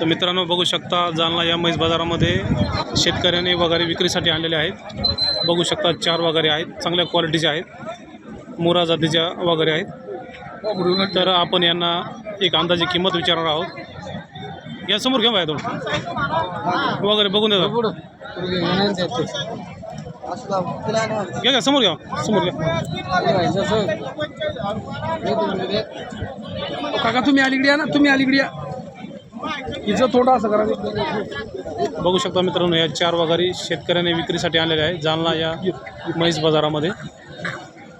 तर मित्रांनो बघू शकता जालना या म्हैस बाजारामध्ये शेतकऱ्याने वगैरे विक्रीसाठी आणलेले आहेत. बघू शकता चार वगैरे आहेत चांगल्या क्वालिटीचे आहेत. मोरा जातीच्या वगैरे आहेत. तर आपण यांना एक अंदाजे किंमत विचारणार आहोत. या समोर घ्या वगैरे बघून देतो. घ्या घ्या समोर घ्या. समोर घ्या. काका तुम्ही अलीकडे या ना तुम्ही अलीकडे या. हिचं थोडं असं करा. बघू शकता मित्रांनो या चार वगैरे शेतकऱ्याने विक्रीसाठी आणलेल्या आहे जालना या म्हैस बाजारामध्ये.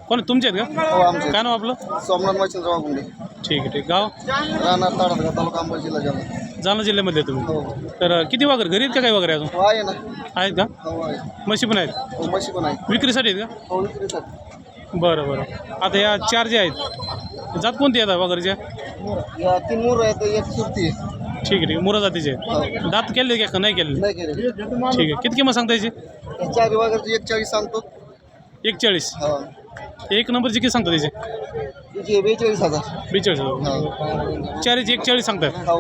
कोण तुमचे आहेत का? हो आमचे काय नाव आपलं? सोमनाथ गुंडे ठीक आहे ठीक. गाव? राहणार ताडसगाव तालुका अंबड जिल्हा जालना. जालना जिल्ह्यामध्ये तुम्ही. हो. तर किती वगैरे घरी आहेत का काही वगैरे अजून? हो आहे ना. आहेत का? म्हशी पण आहेत. म्हशी पण विक्रीसाठी आहेत विक्रीसाठी. का बरं बरं. आता या चार जे आहेत जात कोणती आहेत वगैरेच्या या तीन मूर आहेत एक सुरती आहे. ठीक आहे ठीक आहे. मुरा जातीचे आहेत. दात केले का नाही केले? नाही केले. ठीक आहे किती किंमत सांगता याची? या चारी वगैरे एक चाळीस सांगतो. एकचाळीस. हो. एक नंबरची किती सांगता त्याची तिचे बेचाळीस हजार. बेचाळीस हजार. चारीची एकचाळीस सांगताय हो.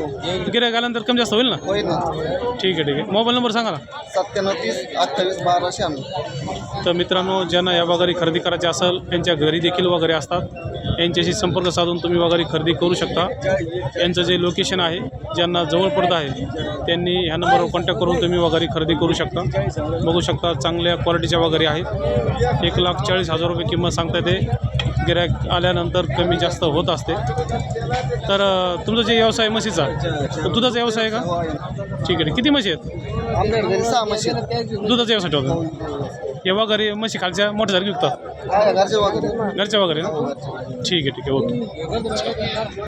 गिऱ्हाईक आल्यानंतर कमी जास्त होईल ना? होईल ना. ठीक आहे ठीक आहे. मोबाईल नंबर सांगा ना. सत्त्याण्णव तीस अठ्ठावीस बारा शहाण्णव. तर मित्रांनो ज्यांना या वगैरे खरेदी करायची असेल त्यांच्या घरी देखील वगैरे असतात. यांच्याशी संपर्क साधून तुम्ही वगैरे खरेदी करू शकता. यांचं जे लोकेशन आहे ज्यांना जवळ पडतं आहे त्यांनी ह्या नंबरवर कॉन्टॅक्ट करून तुम्ही वगैरे खरेदी करू शकता. बघू शकता चांगल्या क्वालिटीच्या वगैरे आहेत. एक लाख चाळीस हजार रुपये किंमत सांगता ते गिऱ्हाईक आल्यानंतर कमी जास्त होत असते. तर तुमचा जे व्यवसाय आहे म्हशीचा दुधाचा व्यवसाय आहे का? ठीक आहे. किती म्हशी आहेत. दुधाचा व्यवसाय ठेवतात या वगैरे म्हशी खालच्या मोठ्यासारखी विकतात. आहे घरचे वगैरे. घरच्या वगैरे ना? हो ठीक आहे ठीक आहे ओके.